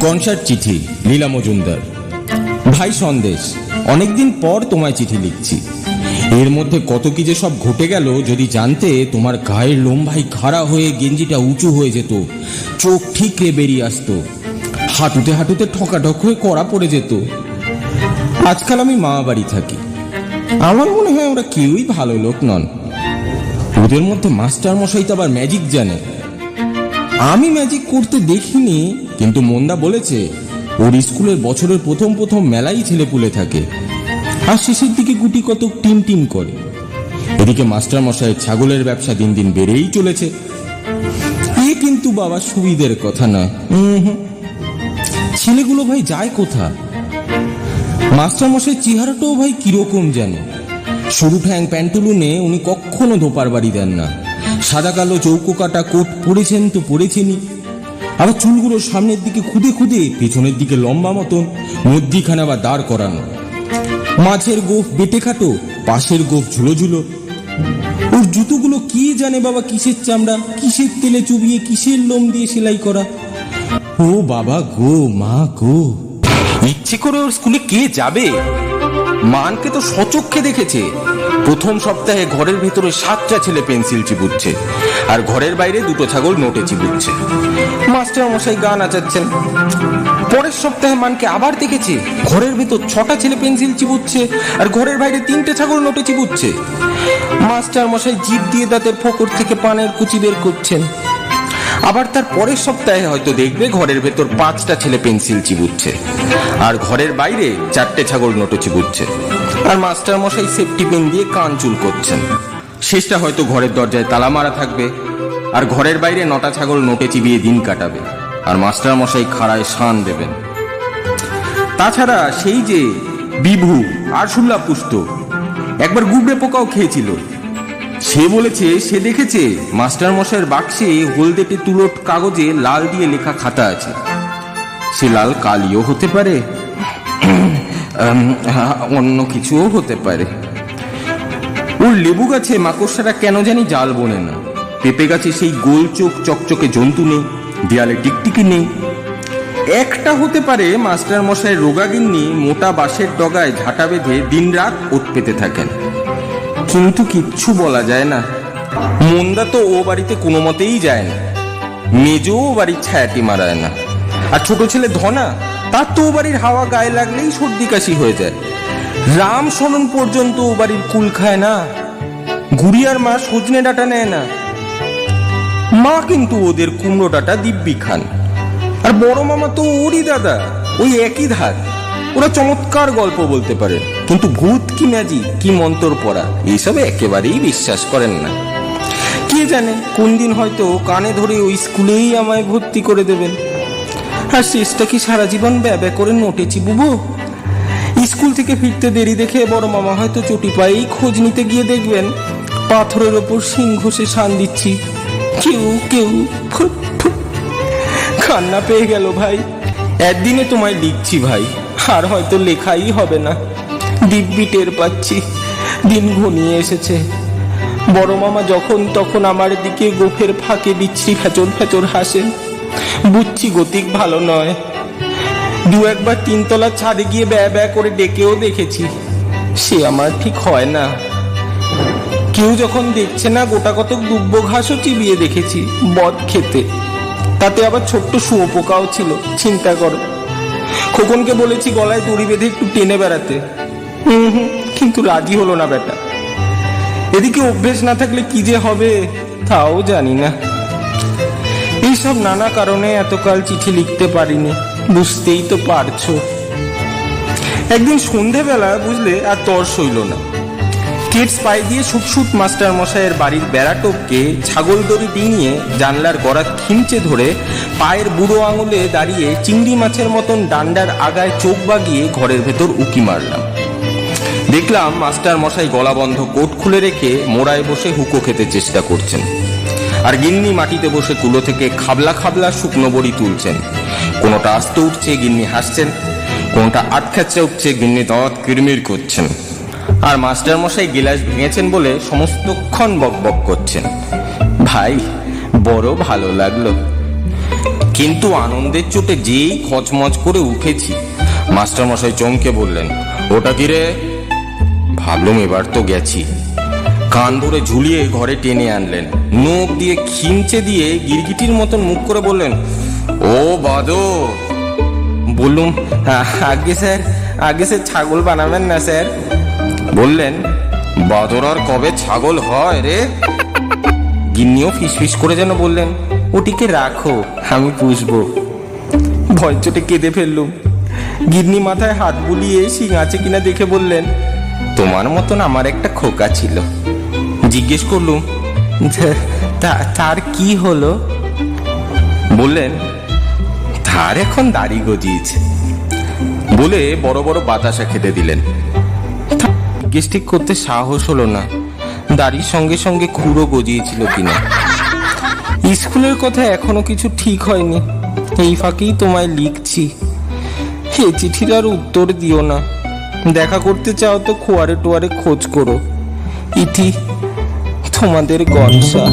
গনসার চিঠি লীলা মজুমদার। ভাই সন্দেশ, অনেকদিন পর তোমায় চিঠি লিখছি। এর মধ্যে কত কি যে সব ঘটে গেল, যদি জানতে তোমার গায়ের লোম ভাই খাড়া হয়ে গেঞ্জিটা উঁচু হয়ে যেত, চোখ ঠিকরে বেরিয়ে আসতো। হাঁটুতে হাঁটুতে ঠকাঠক হয়ে কড়া পড়ে যেত। আজকাল আমি মা বাড়ি থাকি। আমার মনে হয় ওরা কেউই ভালো লোক নন। ওদের মধ্যে মাস্টার মশাই তো আবার ম্যাজিক জানে। আমি ম্যাজিক করতে দেখিনি, কিন্তু মন্দা বলেছে, ওর স্কুলের বছরের প্রথম প্রথম মেলাই ছেলেপুলে থাকে। আর শেষের দিকে গুটি কত টিম টিম করে। এদিকে মাস্টার মশাইয়ের ছাগলের ব্যবসা দিন দিন বেড়েই চলেছে। এ কিন্তু বাবা সুবিধের কথা হুম। ছেলেগুলো ভাই যায় কোথা মাস্টার মশাই চেহারাটাও ভাই কীরকম যেন। সরু ঠ্যাং প্যান্টুলুনে উনি কখনো ধোপার বাড়ি দেন না। সাদা কালো চৌকো কাটা কোট পরেছেন তো পরেছেনই। আবার চুলগুলো সামনের দিকে খুদে খুদে, পেছনের দিকে লম্বা মতন, মধ্যিখানে বা দাঁড় করানো। মাছের গোফ বেটে খাটো, পাশের গোফ ঝুলো ঝুলো। ওর জুতোগুলো কি জানে বাবা কিসের চামড়া, কিসের তেলে চুবিয়ে, কিসের লোম দিয়ে সেলাই করা? ও বাবা গো, মা গো। ইচ্ছে করে ওর স্কুলে কে যাবে? মানকে তো সচক্ষে দেখেছে। প্রথম সপ্তাহে ঘরের ভেতরে সাতটা ছেলে পেন্সিল চিবুচ্ছে, আর ঘরের বাইরে দুটো ছাগল নোটে চিবুচ্ছে। মাস্টার মশাই গান আচাচ্ছেন। পরের সপ্তাহে মানকে আবার দেখেছে, ঘরের ভেতর ছটা ছেলে পেন্সিল চিবুচ্ছে, আর ঘরের বাইরে তিনটে ছাগল নোটে চিবুচ্ছে। মাস্টার মশাই জিভ দিয়ে দাঁতের ফোকর থেকে পানের কুচি বের করছেন। আবার তার পরের সপ্তাহে হয়তো দেখবে ঘরের ভেতর পাঁচটা ছেলে পেন্সিল চিবুচ্ছে। আর ঘরের বাইরে চারটে ছাগল নোটো চিবুচ্ছে। আর মাস্টার মশাই সেফটি পিন দিয়ে কান চুল করছেন। শেষটা হয়তো ঘরের দরজায় তালা মারা থাকবে, আর ঘরের বাইরে নটা ছাগল নোটে চিবিয়ে দিন কাটাবে, আর মাস্টার মশাই খাড়ায় শান দেবেন। তাছাড়া সেই যে বিভু আর সুল্লা পুষ্ট একবার গুবড়ে পোকাও খেয়েছিল। সে বলেছে, সে দেখেছে মাস্টার মশাইয়ের বাক্সে হলদেটে তুলোট কাগজে লাল দিয়ে লেখা খাতা আছে। সে লাল কালিও হতে পারে অন্য কিছুও হতে পারে। ওর লেবু গাছে মাকড়সারা কেন জানি জাল বনে না। পেঁপে গাছে সেই গোল চোখ চকচকে জন্তু নেই দেয়ালে টিকটিকি নেই। একটা হতে পারে মাস্টার মশাই রোগাগিন্নি মোটা বাঁশের ডগায় ঝাঁটা বেঁধে দিনরাত ওত পেতে থাকেন। কিন্তু কিচ্ছু বলা যায় না। মন্দা তো ও বাড়িতে কোনো মতেই যায় না। মেজও বাড়ির ছায়াটি মারায় না। আর ছোট ছেলে ধনা, তার তো ও বাড়ির হাওয়া গায়ে লাগলেই সর্দি কাশি হয়ে যায়। রাম শরণ পর্যন্ত ও বাড়ির কুল খায় না। গুড়িয়ার মা সজনে ডাটা নেয় না। মা কিন্তু ওদের কুমড়ো ডাটা দিব্যি খান। আর বড় মামা তো ওরই দাদা, ওই একই ধার। ওরা চমৎকার গল্প বলতে পারে। কিন্তু ভূত কি ম্যাজি কি মন্তর পড়া? এইসবে একেবারেই বিশ্বাস করেন না। কে জানে কোন দিন হয়তো কানে ধরে ওই স্কুলেই আমায় ভর্তি করে দেবেন। আর শেষটা কি সারা জীবন ব্যবে করে নোটে চিবুবো স্কুল থেকে ফিরতে দেরি দেখে বড় মামা হয়তো চটি পায়েই খোঁজ নিতে গিয়ে দেখবেন, পাথরের ওপর সিং ঘষে শান দিচ্ছি। কেউ কেউ কান্না পেয়ে গেল ভাই। একদিনে তোমায় লিখছি ভাই, আর হয়তো লেখাই হবে না। দিব্যি টের পাচ্ছি। দিন ঘনিয়ে এসেছে। বড় মামা যখন তখন আমার দিকে গোফের ফাঁকে বিচ্ছিরি ফ্যাচর ফ্যাচর হাসেন বুঝছি গতিক ভালো নয়। দু একবার তিনতলার ছাদে গিয়ে ব্যয় ব্যয় করে ডেকেও দেখেছি। সে আমার ঠিক হয় না। কেউ যখন দেখছে না গোটা কতক দুব্য ঘাসও চিবিয়ে দেখেছি বদ খেতে। তাতে আবার ছোট্ট শুয়োপোকাও ছিল, চিন্তা করো। খোকনকে বলেছি গলায় দড়ি বেঁধে একটু টেনে বেড়াতে। কিন্তু রাজি হলো না বেটা এদিকে অভ্যেস না থাকলে কি যে হবে, তাও জানি না। এইসব নানা কারণে এতকাল চিঠি লিখতে পারিনি, বুঝতেই তো পারছ। একদিন সন্ধেবেলা, বুঝলে, আর তর সইল না। কিডস পাই দিয়ে সুটসুট মাস্টার মশাইয়ের বাড়ির বেড়া টপকে ছাগল দড়ি ডিঙিয়ে জানলার গড়া খিমচে ধরে পায়ের বুড়ো আঙুলে দাঁড়িয়ে চিংড়ি মাছের মতন ডান্ডার আগায় চোখ বাগিয়ে ঘরের ভেতর উকি মারলাম। দেখলাম মাস্টার মশাই গলা বন্ধ, কোট খুলে রেখে মোড়ায় বসে হুকো খেতে চেষ্টা করছেন। আর গিন্নি মাটিতে বসে কুলো থেকে খাবলা খাবলা শুকনো বড়ি তুলছেন। কোনোটা আস্তে উঠছে, গিন্নি হাসছেন। কোনটা আটখাচ্ছে উঠছে, গিন্নি দাঁত কিরমির করছেন। আর মাস্টার মশাই গিলাস ভেঙেছেন বলে সমস্তক্ষণ বক বক করছেন। ভাই, বড় ভালো লাগল। কিন্তু আনন্দের চোটে যেই খচমচ করে উঠেছি, মাস্টার মশাই চমকে বললেন, ওটা কি রে? ভাবলুম এবার তো গেছি। কান ধরে ঝুলিয়ে ঘরে টেনে আনলেন। নখ দিয়ে খিমচে দিয়ে গিরগিটির মতন মুখ করে বললেন, ও বাদর বললুম, "আ- আগে স্যার আগে স্যার ছাগল বানাবেন না স্যার? বললেন, বাদর আর কবে ছাগল হয় রে? গিন্নিও ফিসফিস করে যেন বললেন, ওটিকে রাখো, আমি পুষবো। ভয় কেঁদে ফেললুম। গিন্নি মাথায় হাত বুলিয়ে সিং আছে কিনা দেখে বললেন তোমার মতন আমার একটা খোকা ছিল। জিজ্ঞেস করলুম, "তা- তা- তার কি হলো? বললেন, তার এখন দাড়ি গজিয়েছে। বলে বড় বড় বাতাসা খেতে দিলেন। জিজ্ঞেস ঠিক করতে সাহস হলো না। দাড়ির সঙ্গে সঙ্গে খুঁড়ো গজিয়েছিল কিনা। স্কুলের কথা এখনও কিছু ঠিক হয়নি। এই ফাঁকেই তোমায় লিখছি। চিঠির আর উত্তর দিও না। দেখা করতে চাও তো খোয়ারে টোয়ারে খোঁজ করো। ইতি তোমাদের গনসা